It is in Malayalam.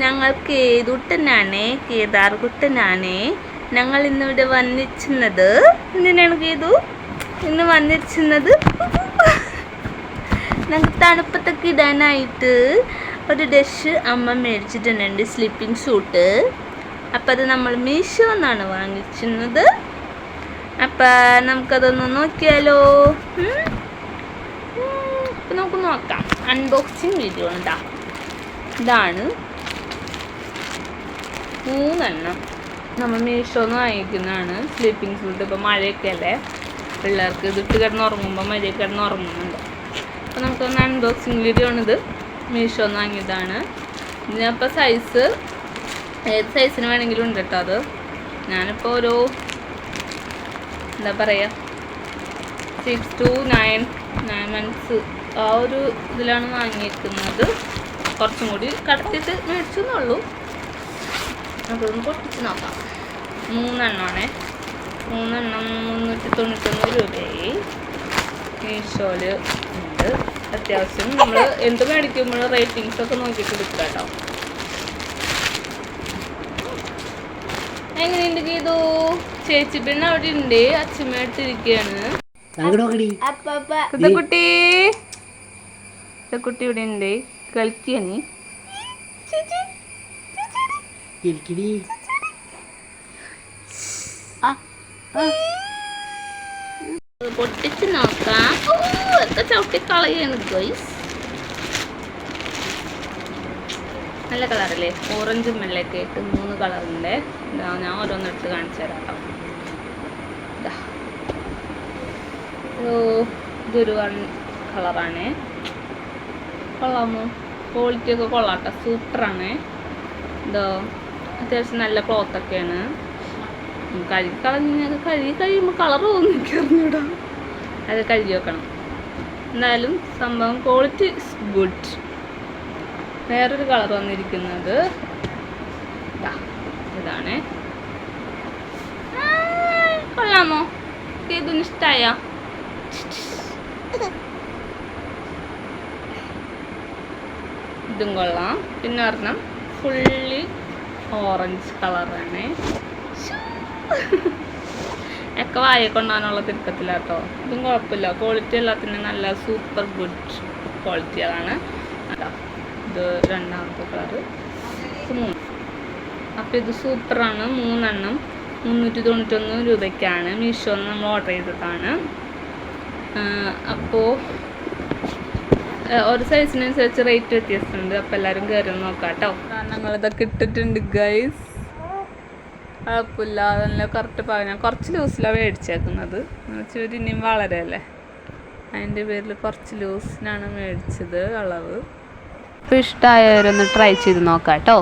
ഞങ്ങൾ കേതുട്ടനാണ് കേദാർകുട്ടനാണ് ഞങ്ങൾ ഇന്നിവിടെ വന്നിരിക്കുന്നത് എന്തിനാണ് കേതു? ഇന്ന് വന്നിരിക്കുന്നത് ഞങ്ങൾക്ക് തണുപ്പത്തൊക്കെ ഇടാനായിട്ട് ഒരു ഡഷ് അമ്മ മേടിച്ചിട്ടുണ്ട് സ്ലീപ്പിംഗ് സൂട്ട്. അപ്പം അത് നമ്മൾ മീഷോ എന്നാണ് വാങ്ങിച്ചിരുന്നത്. അപ്പം നമുക്കതൊന്ന് നോക്കിയാലോ? അപ്പം നമുക്ക് നോക്കാം. അൺബോക്സിങ് വീഡിയോ ഉണ്ടാ ഇതാണ് മൂന്നെണ്ണം. നമ്മൾ മീഷോന്ന് വാങ്ങിക്കുന്നതാണ്. സ്ലീപ്പിംഗ് സൂട്ട് ഇപ്പോൾ മഴയൊക്കെ അല്ലേ? പിള്ളേർക്ക് ഇതിട്ട് കിടന്ന് ഉറങ്ങുമ്പോൾ മഴയൊക്കെ കിടന്ന് ഉറങ്ങുന്നുണ്ട് അപ്പോൾ നമുക്കൊന്ന് അൺബോക്സിംഗ് വീഡിയോ ആണിത്. മീഷോന്ന് വാങ്ങിയതാണ്. ഇതിനപ്പോൾ സൈസ് ഏത് സൈസിന് വേണമെങ്കിലും ഉണ്ട് കേട്ടോ അത്. ഞാനിപ്പോൾ ഒരു എന്താ പറയുക six two nine nine months ആ ഒരു ഇതിലാണ് വാങ്ങിയിരിക്കുന്നത് കുറച്ചും കൂടി കടത്തിയിട്ട് മേടിച്ചു എന്നുള്ളൂ നമുക്കൊന്ന് പൊട്ടിച്ച് നോക്കാം. മൂന്നെണ്ണമാണേ മൂന്നെണ്ണം മുന്നൂറ്റി തൊണ്ണൂറ്റൊന്ന് രൂപയായി. മീഷോയിൽ ഉണ്ട്. അത്യാവശ്യം നമ്മൾ എന്ത് മേടിക്കുമ്പോൾ റേറ്റിങ്സ് ഒക്കെ നോക്കിയിട്ട് എടുക്കുക കേട്ടോ. എങ്ങനെയുണ്ട് ഗീതു? ചേച്ചി പിന്നെ അവിടെ ഉണ്ട്. അച്ഛമ്മ എടുത്തിരിക്കുകയാണ് അങ്ങോട്ടോക്കടി കുട്ടി കുട്ടി ഇവിടെ ഉണ്ട്. കളിക്കാണ് ഇരിക്കടി. പൊട്ടിച്ച് നോക്കാം. ഒക്കെ ചവിട്ടി കളയാണ് ഗൈസ് നല്ല കളറല്ലേ? ഓറഞ്ചും വെള്ളയൊക്കെ ആയിട്ട് മൂന്ന് കളറുണ്ട്. ഇതാ ഞാൻ ഓരോന്നെടുത്ത് കാണിച്ചു തരാം കേട്ടോ ഇതൊരു കളറാണ്. കൊള്ളാമോ? ക്വാളിറ്റി ഒക്കെ കൊള്ളാട്ടോ സൂപ്പറാണ്. ഇതോ. അത്യാവശ്യം നല്ല ക്ലോത്ത് ഒക്കെയാണ്. ഉം, കഴുകി കളഞ്ഞ് കഴുകി കഴിയുമ്പോൾ കളർ പോകുന്നു അത് കഴുകി വെക്കണം. എന്നാലും സംഭവം ക്വാളിറ്റി ഇസ് ഗുഡ് വേറൊരു കളർ വന്നിരിക്കുന്നത്. ഇതാണ്. കൊള്ളാമോ? ഇതിന് ഇഷ്ടായ? ഇതും കൊള്ളാം. പിന്നെ ഒരെണ്ണം. ഫുള്ളി ഓറഞ്ച് കളറാണ്. ഒക്കെ വായ കൊണ്ടാനുള്ള കേട്ടോ ഇതും കുഴപ്പമില്ല. ക്വാളിറ്റി എല്ലാത്തിനും നല്ല സൂപ്പർ ഗുഡ് ക്വാളിറ്റികളാണ് അതാ ഇത് രണ്ടാമത്തെ കളറ് മൂന്ന്. അപ്പോൾ ഇത് സൂപ്പറാണ് മൂന്നെണ്ണം. മുന്നൂറ്റി തൊണ്ണൂറ്റൊന്ന് രൂപയ്ക്കാണ്. മീഷോന്ന് നമ്മൾ ഓർഡർ ചെയ്തതാണ്. അപ്പോൾ ഒരു സൈസിനനുസരിച്ച് റേറ്റ് വ്യത്യാസമുണ്ട്. അപ്പോൾ എല്ലാവരും കയറി നോക്കാട്ടോ. നോക്കാം കേട്ടോ ഞങ്ങൾ ഇതൊക്കെ ഇട്ടിട്ടുണ്ട് ഗൈസ് കുഴപ്പമില്ല നല്ല കറക്റ്റ് പറഞ്ഞാൽ ഞാൻ കുറച്ച് ലൂസിലാണ് മേടിച്ചേക്കുന്നത്. എന്നുവെച്ചാൽ ഇനിയും വളരല്ലേ അതിന്റെ പേരിൽ കുറച്ച് ലൂസിനാണ് മേടിച്ചത് അളവ്. അപ്പോൾ ഇഷ്ടമായവരൊന്ന് ട്രൈ ചെയ്ത് നോക്കാം കേട്ടോ